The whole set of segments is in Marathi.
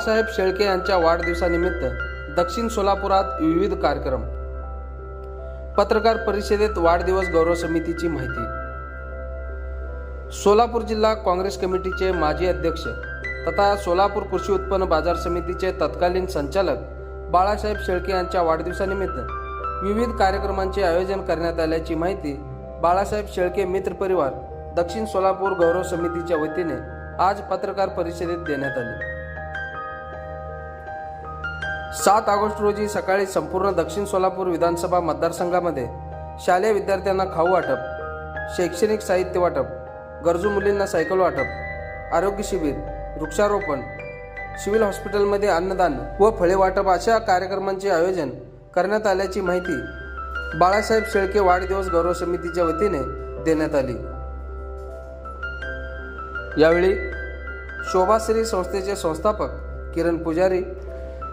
बाळासाहेब शेळके यांच्या वाढदिवसानिमित्त दक्षिण सोलापुरात विविध कार्यक्रम. पत्रकार परिषदेत वाढदिवस गौरव समितीची माहिती. सोलापूर जिल्हा काँग्रेस कमिटीचे माजी अध्यक्ष तथा सोलापूर कृषी उत्पन्न बाजार समितीचे तत्कालीन संचालक बाळासाहेब शेळके यांच्या वाढदिवसानिमित्त विविध कार्यक्रमांचे आयोजन करण्यात आल्याची माहिती बाळासाहेब शेळके मित्र परिवार दक्षिण सोलापूर गौरव समितीच्या वतीने आज पत्रकार परिषदेत देण्यात आली. सात ऑगस्ट रोजी सकाळी संपूर्ण दक्षिण सोलापूर विधानसभा मतदारसंघामध्ये शालेय विद्यार्थ्यांना खाऊ वाटप शैक्षणिक साहित्य वाटप गरजू मुलींना सायकल वाटप आरोग्य शिबिर वृक्षारोपण सिव्हिल हॉस्पिटलमध्ये अन्नदान व फळे वाटप अशा कार्यक्रमांचे आयोजन करण्यात आल्याची माहिती बाळासाहेब शेळके वाढदिवस गौरव समितीच्या वतीने देण्यात आली. यावेळी शोभाश्री संस्थेचे संस्थापक किरण पुजारी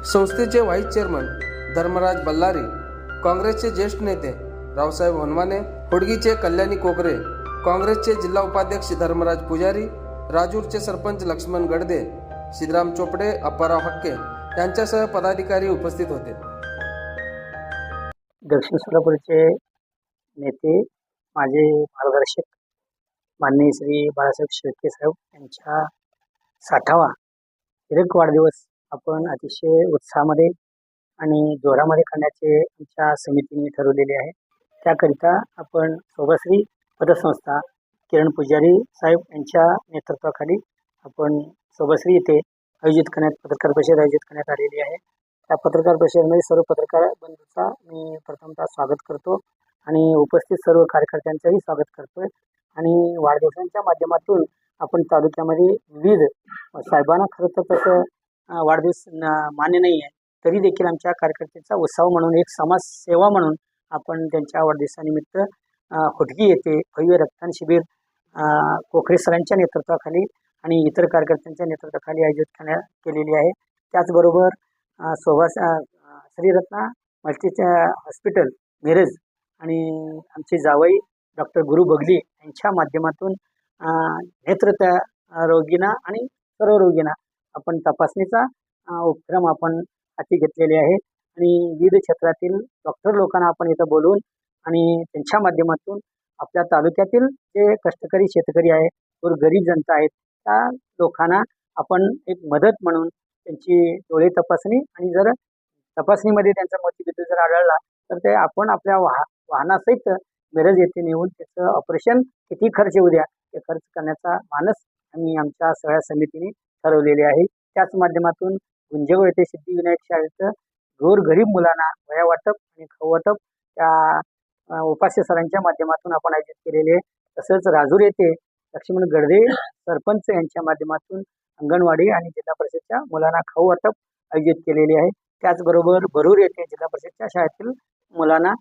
संस्थेचे व्हाईस चेअरमन धर्मराज बल्लारी काँग्रेसचे ज्येष्ठ नेते रावसाहेब होनमाने होडगीचे कल्याणी कोकरे काँग्रेसचे जिल्हा उपाध्यक्ष धर्मराज पुजारी राजूरचे सरपंच लक्ष्मण गडदे सिद्धराम चोपडे अप्पाराव हक्के यांच्यासह पदाधिकारी उपस्थित होते. दक्षिण सोलापूरचे नेते माझे मार्गदर्शक माननीय श्री बाळासाहेब शेळके साहेब यांच्या साठावा हिरक वाढदिवस आपण अतिशय उत्साहामध्ये आणि जोरामध्ये करण्याचे आमच्या समितीने ठरवलेले आहे. त्याकरिता आपण शोभाश्री पदसंस्था किरण पुजारी साहेब यांच्या नेतृत्वाखाली आपण शोभाश्री येथे आयोजित करण्यात पत्रकार परिषद आयोजित करण्यात आलेली आहे. त्या पत्रकार परिषदेमध्ये सर्व पत्रकार बंधूचा मी प्रथमतः स्वागत करतो आणि उपस्थित सर्व कार्यकर्त्यांचंही स्वागत करतोय. आणि वाढदिवसांच्या माध्यमातून आपण तालुक्यामध्ये विविध साहेबांना खरं तर तसं वाढदिवस मान्य नाही आहे तरी देखील आमच्या कार्यकर्त्यांचा उत्सव म्हणून एक समाजसेवा म्हणून आपण त्यांच्या वाढदिवसानिमित्त होटगी येथे भव्य रक्तदान शिबिर कोखरे सरांच्या नेतृत्वाखाली आणि इतर कार्यकर्त्यांच्या नेतृत्वाखाली आयोजित करण्यात केलेली आहे. त्याचबरोबर सोभा श्रीरत्ना मल्टी हॉस्पिटल मिरज आणि आमचे जावई डॉक्टर गुरु बगली यांच्या माध्यमातून नेत्र त्या रोगींना आणि सर्व रोगींना आपण तपासणीचा उपक्रम आपण हाती घेतलेले आहे. आणि विविध क्षेत्रातील डॉक्टर लोकांना आपण इथं बोलवून आणि त्यांच्या माध्यमातून आपल्या तालुक्यातील जे कष्टकरी शेतकरी आहे व गरीब जनता आहेत त्या लोकांना आपण एक मदत म्हणून त्यांची डोळे तपासणी आणि जर तपासणीमध्ये त्यांचा मोतीबिंदू जर आढळला तर ते आपण आपल्या वाह वाहनासहित मिरज येथे नेऊन त्याचं ऑपरेशन किती खर्च येऊ द्या ते खर्च करण्याचा मानस आम्ही आमच्या सगळ्या समितीने ठरवलेले आहे त्याच माध्यमातून गुंजगो येथे सिद्धिविनायक शाळेचं गोर गरीब मुलांना वया वाटप आणि खाऊ वाटप त्या उपास्य सरांच्या माध्यमातून आपण आयोजित केलेले आहे. तसंच राजूर येथे लक्ष्मण गडदे सरपंच यांच्या माध्यमातून अंगणवाडी आणि जिल्हा परिषदच्या मुलांना खाऊ वाटप आयोजित केलेले आहे त्याचबरोबर भरूर येथे जिल्हा परिषदच्या शाळेतील मुलांना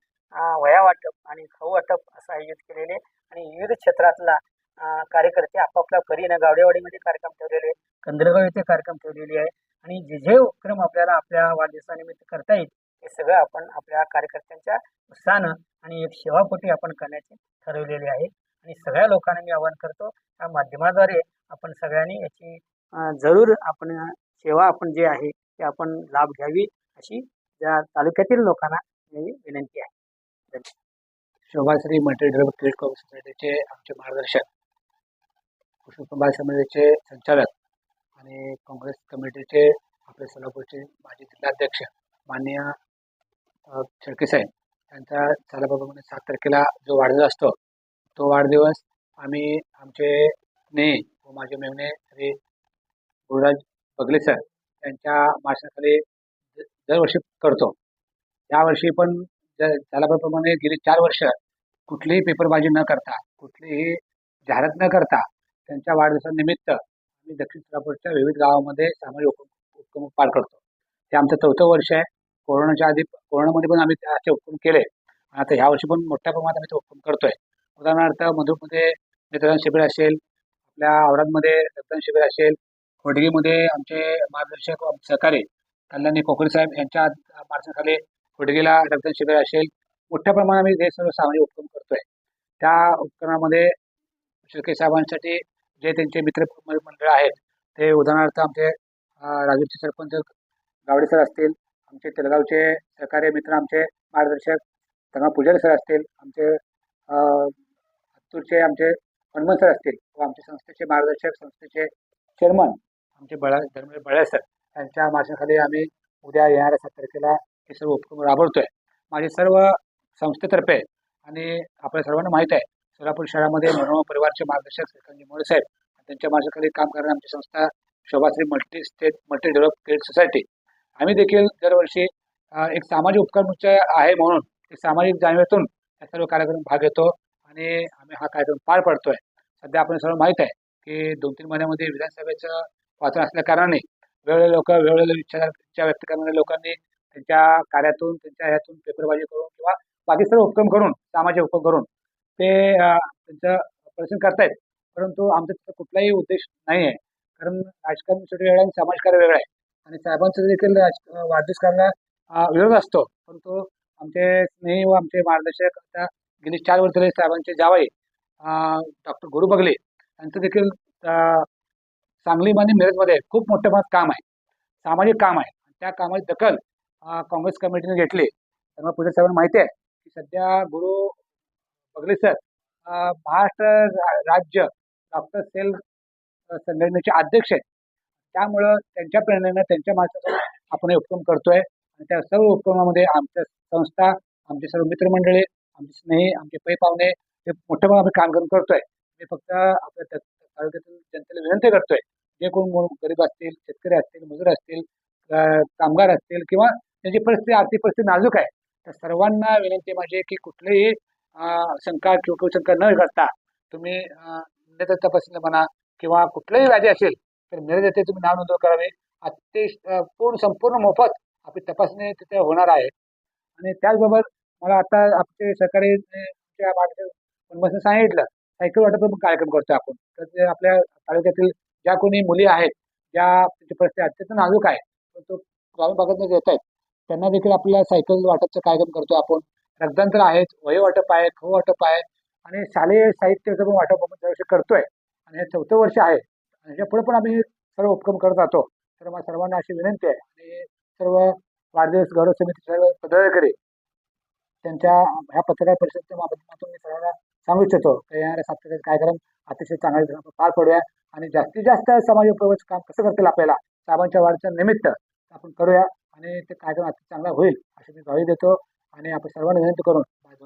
वया वाटप आणि खाऊ वाटप असं आयोजित केलेले आहे. आणि विविध क्षेत्रातला कार्यकर्ते आपापल्या परीनं गावडेवाडीमध्ये कार्यक्रम ठेवलेले आहे येथे कार्यक्रम ठेवलेली आहे. आणि जे जे उपक्रम आपल्याला आपल्या वाढदिवसानिमित्त करता येईल ते सगळं आपण आपल्या कार्यकर्त्यांच्या उत्साहानं आणि एक सेवापोटी आपण करण्याचे ठरवलेले आहे. आणि सगळ्या लोकांना मी आवाहन करतो त्या माध्यमाद्वारे आपण सगळ्यांनी याची जरूर आपण सेवा आपण जे आहे ते आपण लाभ घ्यावी अशी या तालुक्यातील लोकांना विनंती आहे. शोभाश्री मल्टी ड्रग ट्रेड सोसायटीचे आमचे मार्गदर्शक कृषी समितीचे संचालक आणि काँग्रेस कमिटीचे आपले सोलापूरचे माजी जिल्हाध्यक्ष माननीय अ, शेळके साहेब यांचा सालाबाबामध्ये सात तारखेला जो वाढदिवस असतो तो वाढदिवस आम्ही आमचे ने व माझे मेमने श्री गुरुराज बगले सर यांच्या मार्गदर्शनाखाली दरवर्षी करतो. यावर्षी पण ज- सालाबाबाप्रमाणे गेली चार वर्ष कुठलीही पेपरबाजी न करता कुठलीही जाहिरात न करता त्यांच्या वाढदिवसानिमित्त आम्ही दक्षिण सोलापूरच्या विविध गावामध्ये सामाजिक उपक्रम उपक्रम पार करतो. ते आमचं चौथं वर्ष आहे. कोरोनाच्या आधी कोरोनामध्ये पण आम्ही असे उपक्रम केले. आणि आता ह्या वर्षी पण मोठ्या प्रमाणात आम्ही ते उपक्रम करतोय. उदाहरणार्थ मधुमध्ये नेत्रदान शिबिर असेल आपल्या औरादमध्ये रक्तदान शिबिर असेल होडगीमध्ये आमचे मार्गदर्शक सहकारी कल्याणी कोकरे साहेब यांच्या मार्गदर्शनाखाली होडगीला रक्तदान शिबिर असेल. मोठ्या प्रमाणात आम्ही हे सर्व सामाजिक उपक्रम करतोय. त्या उपक्रमामध्ये शिर्के साहेबांसाठी जे त्यांचे मित्र मंडळ आहेत ते उदाहरणार्थ आमचे राजूरचे सरपंच गावडे सर असतील आमचे तेलगावचे सहकार्य मित्र आमचे मार्गदर्शक त्यांना पुजारी सर असतील आमचे हत्तूरचे आमचे हनुमंत सर असतील व आमच्या संस्थेचे मार्गदर्शक संस्थेचे चेअरमन आमचे बळा धर्मेंद्र बळ्या सर यांच्या मार्शाखाली आम्ही उद्या येणाऱ्या सात तारखेला हे सर्व उपक्रम राबवतोय. माझे सर्व संस्थेतर्फे आणि आपल्या सर्वांना माहीत आहे सोलापूर शहरामध्ये मनोरमा परिवारचे मार्गदर्शक श्रीकांतजी मोरे साहेब त्यांच्या मार्गाखाली काम करणारी आमची संस्था Shobhashree multi state multi develop credit society. आम्ही देखील दरवर्षी एक सामाजिक उपक्रम आहे म्हणून एक सामाजिक जाणीवेतून या सर्व कार्यक्रम भाग घेतो आणि आम्ही हा कार्यक्रम पार पडतोय. सध्या आपण सर्व माहीत आहे की दोन तीन महिन्यामध्ये विधानसभेचं वाचन असल्या कारणाने वेगवेगळे लोक वेगवेगळे इच्छा इच्छा व्यक्त करणाऱ्या लोकांनी त्यांच्या कार्यातून त्यांच्या ह्यातून पेपरबाजी करून किंवा बाकी सर्व उपक्रम करून सामाजिक उपक्रम करून ते अ, त्यांचं प्रदर्शन करतायत. परंतु आमचा तिथं कुठलाही उद्देश नाही आहे कारण राजकारण छोटे वेगळं आहे आणि समाजकार्य वेगळं आहे. आणि साहेबांचा देखील राज वाढदिवस करायला अ, विरोध असतो. परंतु आमचे स्नेही व आमचे मार्गदर्शक आता गेली चार वर्ष झाले साहेबांचे जावई डॉक्टर गुरु बगले यांचं देखील अ, आणि मिरजमध्ये खूप मोठं प्रमाणात काम आहे. सामाजिक काम आहे. त्या कामाची दखल अ, काँग्रेस कमिटीने घेतली. त्यामुळे पुढे साहेबांना माहिती आहे की सध्या गुरु बघले सर. महाराष्ट्र राज्य डॉक्टर सेल संघटनेचे अध्यक्ष आहेत. त्यामुळं त्यांच्या प्रेरणेनं त्यांच्या मार्फत आपण हे उपक्रम करतोय. आणि त्या सर्व उपक्रमामध्ये आमच्या संस्था आमचे सर्व मित्रमंडळी आमचे स्नेही आमचे पै पाहुणे हे मोठ्या प्रमाणात आम्ही काम करून करतोय. मी फक्त आपल्या त्या- तालुक्यातील जनतेला विनंती करतोय. जे कोण गरीब असतील शेतकरी असतील मजूर असतील कामगार असतील किंवा त्यांची परिस्थिती आर्थिक परिस्थिती नाजूक आहे तर सर्वांना विनंती माझी आहे की कुठलेही शंका किंवा शंका न करता तुम्ही नेत्र तपासणी म्हणा किंवा कुठलंही व्याधी असेल तर मिरज येथे तुम्ही नाव नोंदणी करावी. अतिशय पूर्ण संपूर्ण मोफत आपली तपासणी तिथे होणार आहे. आणि त्याचबरोबर मला आता आपले सरकारी सांगितलं सायकल वाटप पण कार्यक्रम करतो आपण. तर आपल्या तालुक्यातील ज्या कोणी मुली आहेत ज्या त्यांची परिस्थिती अत्यंत नाजूक आहे परंतु ग्रामीण भागात येत आहेत त्यांना देखील आपल्याला सायकल वाटपचा कार्यक्रम करतो आपण. रक्तांतर आहेत वय वाटप आहे खो वाटप आहे आणि शालेय साहित्याचं पण वाटप आपण दरवर्षी करतोय आणि हे चौथं वर्ष आहे आणि ह्याच्या पुढे पण आम्ही सर्व उपक्रम करत राहतो. तर मला सर्वांना अशी विनंती आहे आणि सर्व वाढदिवस गौरव समिती सर्व पदाधिकारी त्यांच्या ह्या पत्रकार परिषदेच्या माध्यमातून मी सर्वांना सांगू इच्छितो की येणाऱ्या सात कार्यक्रम अतिशय चांगले पार पडूया आणि जास्तीत जास्त समाज उपयोगाचं काम कसं करतील आपल्याला साहेबांच्या वाढच्या निमित्त आपण करूया आणि ते कार्यक्रम अतिशय चांगला होईल अशी मी गावी देतो. आणि आपण सर्वांना विनंती करून माझं